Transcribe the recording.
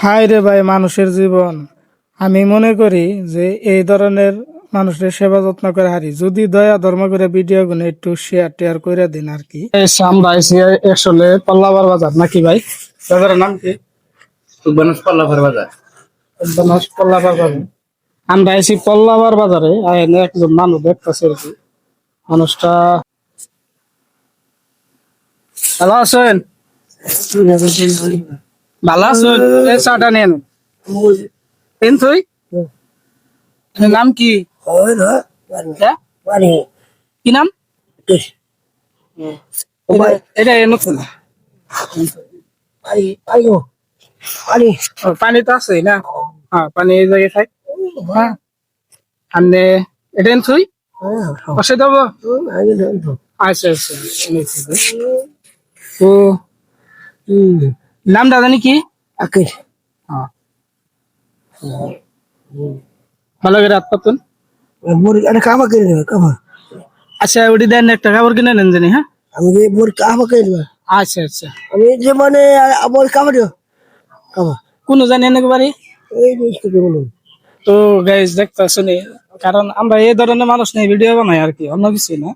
High রে ভাই মানুষের জীবন। আমি মনে করি যে এই ধরনের মানুষের সেবা যত্ন করে হারি। যদি দয়া ধর্ম করে ভিডিও গুলো একটু শেয়ার টেয়ার করে দিন আর কি। আমরা আইসি আসলে পল্লাবার বাজার নাকি ভাই? বাজারের নাম কি? বাজার। বনস পল্লাবার বাজার। আমরা আইসি পল্লাবার বাজারে আইনে একজন মানুষ দেখতেছে আর কি। মানুষটা ভালো আছেন ভালো আছেন চাটা নেন। পেন তুই নাম কি? হ্যাঁ? কি নাম? এটা- নতুন ও, পানি তো আছে না? হ্যাঁ পানি এই জায়গায় খাই হ্যাঁ। এটা থুই? বসে দেবো? আচ্ছা আচ্ছা। থুই। দে। তো নামটা জানি কি হ্যাঁ ভালো করে হাত পাতুন কামা করে দেবে কামা আচ্ছা ওটি দেন একটা খাবার কিনে নেন জানি হ্যাঁ আমি যে মোর কামা করে দেবে আচ্ছা আচ্ছা আমি যে মানে আমার কামা দেবো কামা কোনো জানি এনেকে বাড়ি এই জিনিসটা বলুন তো গাইজ দেখতে শুনি কারণ আমরা এই ধরনের মানুষ নিয়ে ভিডিও বানাই আর কি অন্য কিছু না